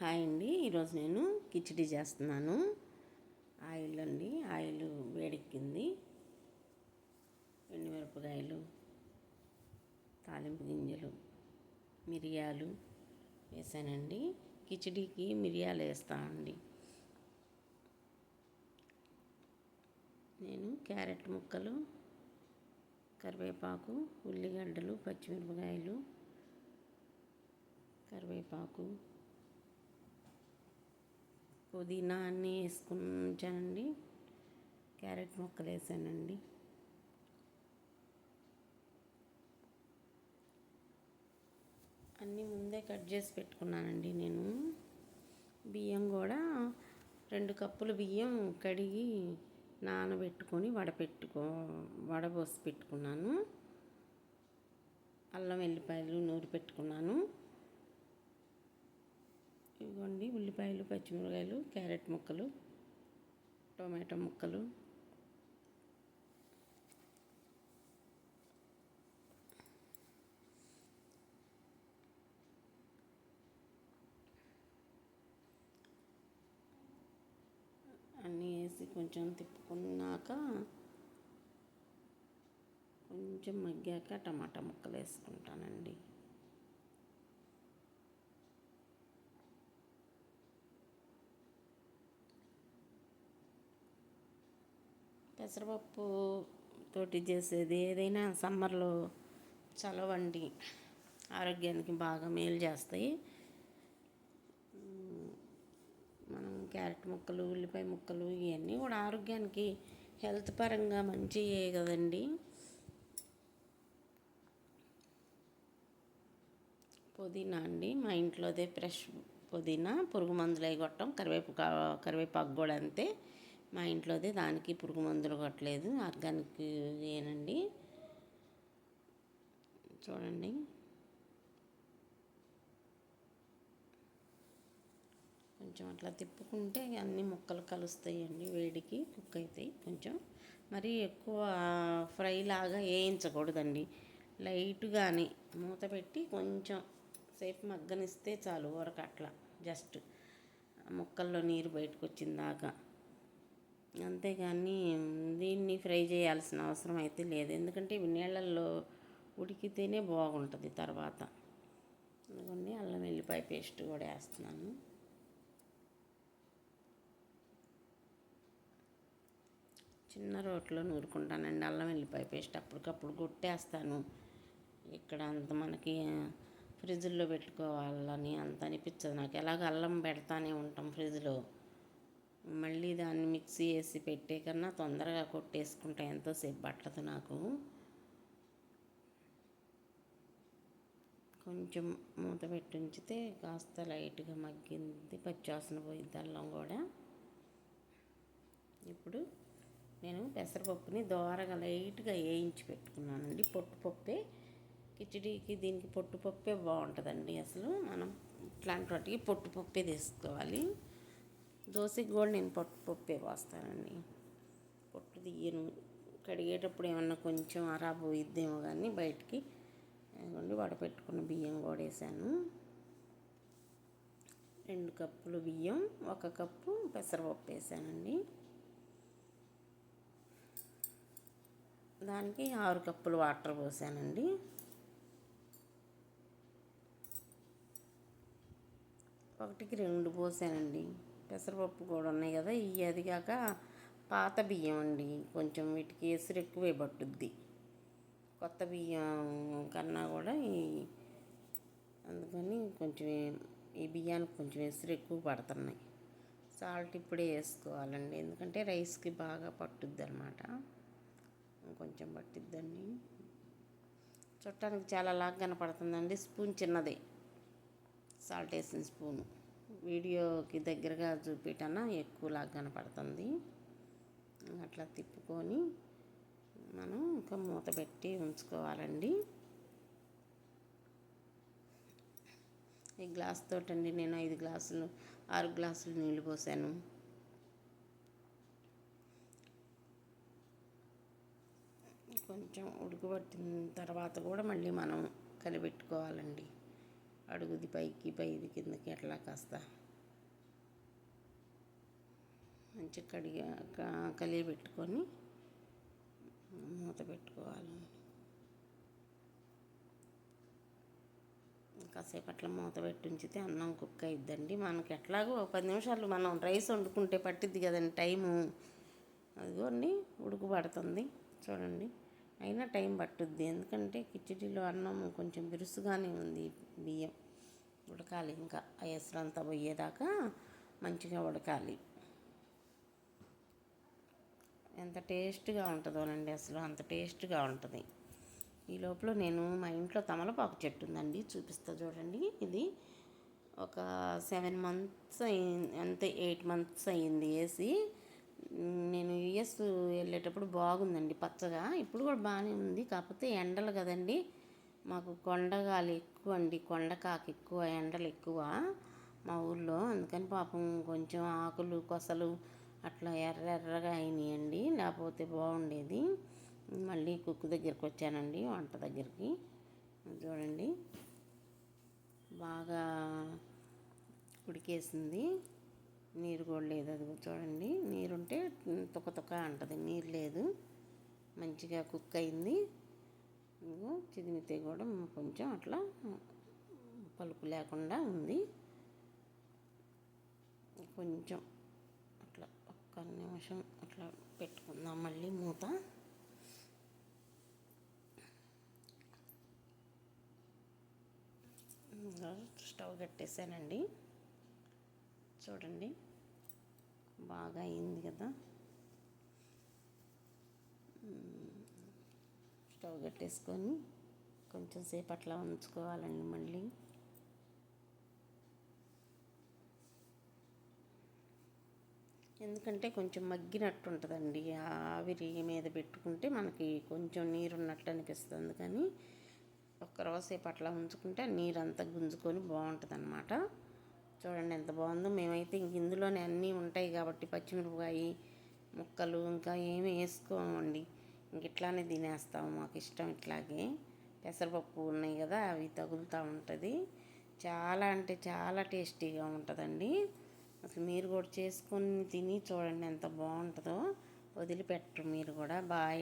Hi అండి. ఈరోజు నేను కిచిడి చేస్తున్నాను. ఆయిల్ అండి ఆయిల్ వేడెక్కింది. ఎండుమిరపకాయలు తాలింపు గింజలు మిరియాలు వేసానండి. కిచిడికి మిరియాలు వేస్తానండి నేను క్యారెట్ ముక్కలు కరివేపాకు ఉల్లిగడ్డలు పచ్చిమిరపకాయలు కరివేపాకు పుదీనా అన్నీ వేసుకుని ఉంచానండి క్యారెట్ ముక్కలు వేసానండి. అన్నీ ముందే కట్ చేసి పెట్టుకున్నానండి నేను. బియ్యం కూడా రెండు కప్పులు బియ్యం కడిగి నానబెట్టుకొని వడపెట్టుకో వడబోసి పెట్టుకున్నాను. అల్లం వెల్లిపాయలు నూరి పెట్టుకున్నాను. ఇదిగోండి ఉల్లిపాయలు పచ్చిమిరకాయలు క్యారెట్ ముక్కలు టొమాటో ముక్కలు. అన్నీ వేసి కొంచెం తిప్పుకున్నాక కొంచెం మగ్గాక టమాటా ముక్కలు వేసుకుంటానండి. పెసరపప్పు తోటి చేసేది ఏదైనా సమ్మర్లో చలవండి. ఆరోగ్యానికి బాగా మేలు చేస్తాయి. మనం క్యారెట్ ముక్కలు ఉల్లిపాయ ముక్కలు ఇవన్నీ కూడా ఆరోగ్యానికి హెల్త్ పరంగా మంచియే కదండి. పుదీనా అండి. మా ఇంట్లోదే ఫ్రెష్ పుదీనా. పురుగు మందులు అవి కొట్టం కరివేపు కరివేపాకు కూడా అంతే. మా ఇంట్లోదే దానికి పురుగు మందులు కొట్టలేదు ఆర్గానిక్ ఏనండి చూడండి. కొంచెం అట్లా తిప్పుకుంటే అన్ని ముక్కలు కలుస్తాయండి వేడికి కుక్ అవుతాయి కొంచెం. మరి ఎక్కువ ఫ్రై లాగా వేయించకూడదండి. లైట్గానే మూత పెట్టి కొంచెం సేపు మగ్గనిస్తే చాలు ఊరక అట్లా జస్ట్. ముక్కల్లో నీరు బయటకు వచ్చిందాకా అంతేగాని దీన్ని ఫ్రై చేయాల్సిన అవసరం అయితే లేదు. ఎందుకంటే ఇవి నీళ్ళల్లో ఉడికితేనే బాగుంటుంది తర్వాత. అందుకని అల్లం వెల్లిపాయ పేస్ట్ కూడా వేస్తున్నాను. చిన్న రోట్లో నూరుకుంటానండి అల్లం వెల్లిపాయ పేస్ట్. అప్పటికప్పుడు కొట్టేస్తాను. ఇక్కడ అంత మనకి ఫ్రిడ్జ్లో పెట్టుకోవాలని అంత అనిపించదు నాకు. ఎలాగ అల్లం పెడతానే ఉంటాం ఫ్రిడ్జ్లో. మళ్ళీ దాన్ని మిక్సీ వేసి పెట్టే కన్నా తొందరగా కొట్టేసుకుంటా. ఎంతోసేపు పట్టదు నాకు. కొంచెం మూత పెట్టి ఉంచితే కాస్త లైట్గా మగ్గింది. పచ్చివాసన పోయింది అల్లం కూడా. ఇప్పుడు నేను పెసరపప్పుని దోరగా లైట్గా వేయించి పెట్టుకున్నానండి. పొట్టుపప్పే కిచడీకి దీనికి పొట్టుపప్పే బాగుంటుందండి అసలు. మనం ఇట్లాంటి వాటికి పొట్టుపప్పే తీసుకోవాలి. దోశకి కూడా నేను పట్టు పప్పే పోస్తానండి. పొట్టు తీయను. కడిగేటప్పుడు ఏమన్నా కొంచెం అరా పోయిద్దేమో కానీ బయటికి. ఉండి వడపెట్టుకున్న బియ్యం కూడా వేసాను. రెండు కప్పులు బియ్యం ఒక కప్పు పెసరపప్పు వేసానండి. దానికి ఆరు కప్పులు వాటర్ పోసానండి. ఒకటికి రెండు పోసానండి. పెసరపప్పు కూడా ఉన్నాయి కదా ఇవి అది కాక పాత బియ్యం అండి. కొంచెం వీటికి ఎసురు ఎక్కువే పట్టుద్ది. కొత్త బియ్యం కన్నా కూడా ఈ అందుకని కొంచెం ఈ బియ్యానికి కొంచెం ఎసురు ఎక్కువ పడుతున్నాయి. సాల్ట్ ఇప్పుడే వేసుకోవాలండి. ఎందుకంటే రైస్కి బాగా పట్టుద్ది అనమాట కొంచెం పట్టిద్దండి. చుట్టానికి చాలా లాగా కనపడుతుందండి స్పూన్ చిన్నదే. సాల్ట్ వేసిన స్పూను. వీడియోకి దగ్గరగా చూపిటన్నా ఎక్కువ లాగా కనపడుతుంది. అట్లా తిప్పుకొని మనం ఇంకా మూత పెట్టి ఉంచుకోవాలండి. ఈ గ్లాస్ తోటండి నేను ఐదు గ్లాసులు ఆరు గ్లాసులు నీళ్ళు పోసాను. కొంచెం ఉడకబట్టిన తర్వాత కూడా మళ్ళీ మనం కలిపెట్టుకోవాలండి. అడుగుది పైకి పైది కిందకి అట్లా కాస్త. మంచిగా కడిగి కలిగి పెట్టుకొని మూత పెట్టుకోవాలి. కాసేపు అట్లా మూత పెట్టి ఉంచితే అన్నం కుక్ అయిద్దండి. మనకి ఎట్లాగో ఒక పది నిమిషాలు మనం రైస్ వండుకుంటే పట్టిద్ది కదండి టైము. అదిగోండి ఉడుకు పడుతుంది. చూడండి. అయినా టైం పట్టుద్ది. ఎందుకంటే కిచడీలో అన్నం కొంచెం బిరుసుగానే ఉంది బియ్యం. ఉడకాలి ఇంకా. ఆ ఎసరంతా పోయేదాకా మంచిగా ఉడకాలి. ఎంత టేస్ట్గా ఉంటుందోనండి అసలు. అంత టేస్ట్గా ఉంటుంది. ఈ లోపల నేను మా ఇంట్లో తమలపాకు చెట్టు ఉందండి. చూపిస్తా చూడండి. ఇది ఒక సెవెన్ మంత్స్ అయింది అంతే ఎయిట్ మంత్స్ అయ్యింది వేసి నేను యుఎస్ వెళ్ళేటప్పుడు బాగుందండి పచ్చగా. ఇప్పుడు కూడా బాగానే ఉంది. కాకపోతే ఎండలు కదండి. మాకు కొండగాలి ఎక్కువ అండి. కొండ కాకు ఎక్కువ ఎండలు ఎక్కువ మా ఊళ్ళో అందుకని పాపం కొంచెం ఆకులు కొసలు అట్లా ఎర్ర ఎర్రగా అయినాయండి. లేకపోతే బాగుండేది. మళ్ళీ కుక్ దగ్గరికి వచ్చానండి వంట దగ్గరికి. చూడండి. బాగా ఉడికేసింది. నీరు కూడా లేదు. అది చూడండి. నీరుంటే తొక్క తొక్క అంటది. నీరు లేదు. మంచిగా కుక్ అయింది. చిదిమితే కూడా కొంచెం అట్లా పలుపు లేకుండా ఉంది. కొంచెం అట్లా ఒక్క నిమిషం అట్లా పెట్టుకుందాం. మళ్ళీ మూత. స్టవ్ కట్టేసానండి. చూడండి. బాగా అయింది కదా. స్టవ్ కట్టేసుకొని కొంచెం సేపు అట్లా ఉంచుకోవాలండి మళ్ళీ. ఎందుకంటే కొంచెం మగ్గినట్టు ఉంటుందండి. ఆవిరి మీద పెట్టుకుంటే మనకి కొంచెం నీరున్నట్టు అనిపిస్తుంది. కానీ ఒక్క రోజుసేపు అట్లా ఉంచుకుంటే నీరు అంతా గుంజుకొని బాగుంటుంది అన్నమాట చూడండి ఎంత బాగుందో. మేమైతే ఇంక ఇందులోనే అన్నీ ఉంటాయి కాబట్టి పచ్చిమిరపకాయ ముక్కలు ఇంకా ఏమి వేసుకోమండి. ఇంక ఇట్లానే తినేస్తాము. మాకు ఇష్టం ఇట్లాగే. పెసరపప్పు ఉన్నాయి కదా అవి తగులుతూ ఉంటుంది. చాలా అంటే చాలా టేస్టీగా ఉంటుందండి. అసలు మీరు కూడా చేసుకొని తిని చూడండి ఎంత బాగుంటుందో. వదిలిపెట్టరు మీరు కూడా. బాయ్